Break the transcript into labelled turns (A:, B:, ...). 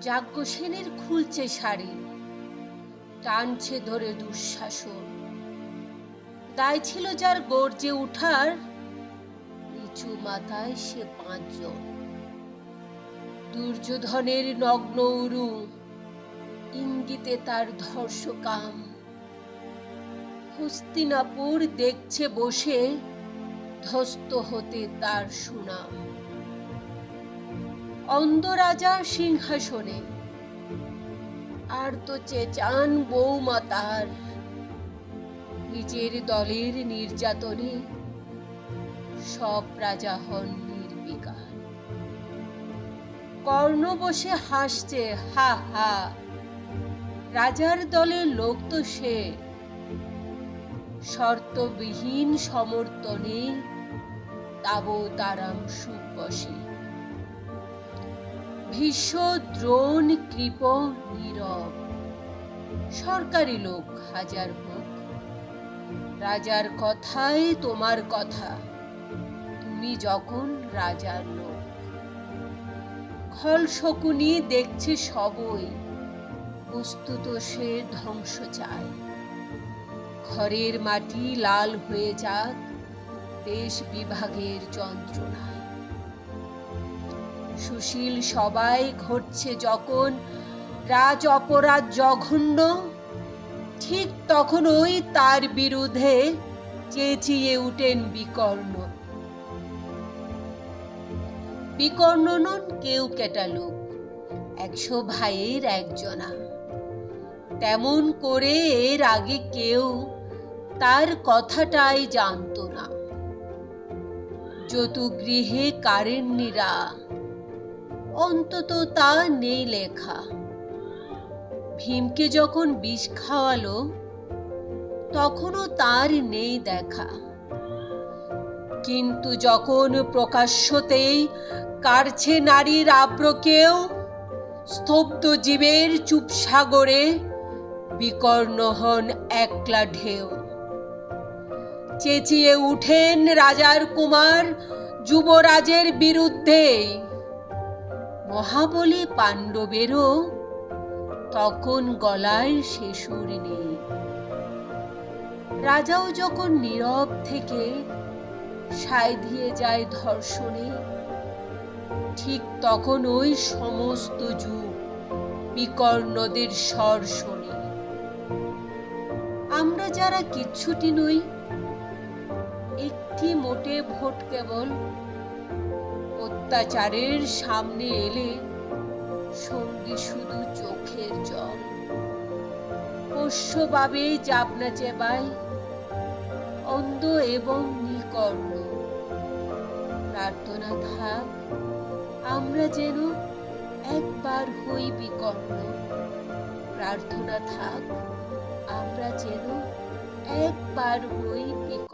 A: যাজ্ঞসেনের খুলছে শাড়ি, টানছে ধরে দুঃশাসন। দায় ছিল যার গর্জে উঠার, নিচু মাথায় সে পাঁচজন। দুর্যোধনের নগ্ন উরু, ইঙ্গিতে তার ধর্ষকাম। হস্তিনাপুর দেখছে বসে, ধ্বস্ত হতে তার সুনাম। অন্ধ রাজা সিংহাসনে। আর তো চেচান বৌমা তার। নিজের দলের নির্যাতনে সব রাজা হন নির্বিকার। কর্ণ বসে হাসছে, হা হা। রাজার দলের লোক তো সে। শর্তবিহীন সমর্থনে তাবো তারাম সুখ বসে। ভীষ্ম দ্রোণ কৃপ নীরব। সরকারি লোক হাজার হোক। রাজার কথাই তোমার কথা। তুমি যখন রাজার লোক। খল শকুনি দেখছে সবই। বস্তুত সে ধ্বংস চায়। ঘরের মাটি লাল হয়ে যাক। দেশ বিভাগের যন্ত্রণায়। সুশীল সবাই ঘটছে যখন রাজ অপরাধ জঘন্য, ঠিক তখন ওই তার বিরুদ্ধে চেঁচিয়ে উঠেন বিকর্ণ। বিকর্ণ নন, কেউ কেটা লোক একশো ভাইয়ের একজনা। তেমন করে এর আগে কেউ তার কথাটাই জানতো না। যতুগৃহে কারেন্নিরা অন্তত তা নেই লেখা। ভীমকে যখন বিষ খাওয়ালো, তখনও তার নেই দেখা। কিন্তু যখন প্রকাশ্যতেই কারছে নারীর আব্রকেও, স্তব্ধ জীবের চুপ সাগরে বিকর্ণ হন একলা ঢেউ। চেঁচিয়ে উঠেন রাজার কুমার যুবরাজের বিরুদ্ধে মহাবলী পাণ্ডবেরও তখন গলায় সে সুর নেই। রাজাও যখন নীরব থেকে সায় দিয়ে যায় ধর্ষণে, ঠিক তখন ওই সমস্ত যুগ বিকর্ণদের স্বর শোনে। আমরা যারা কিচ্ছুটি নই, একটি মোটে ভোট কেবল অত্যাচারের সামনে এলে সঙ্গী শুধু চোখের জল। পোষ্যভাবে জাবনা চেবাই অন্ধ এবং নিকর্ণ। প্রার্থনা থাক, আমরা যেন একবার হই বিকর্ণ। প্রার্থনা থাক, আমরা যেন একবার হই বিকর্ণ।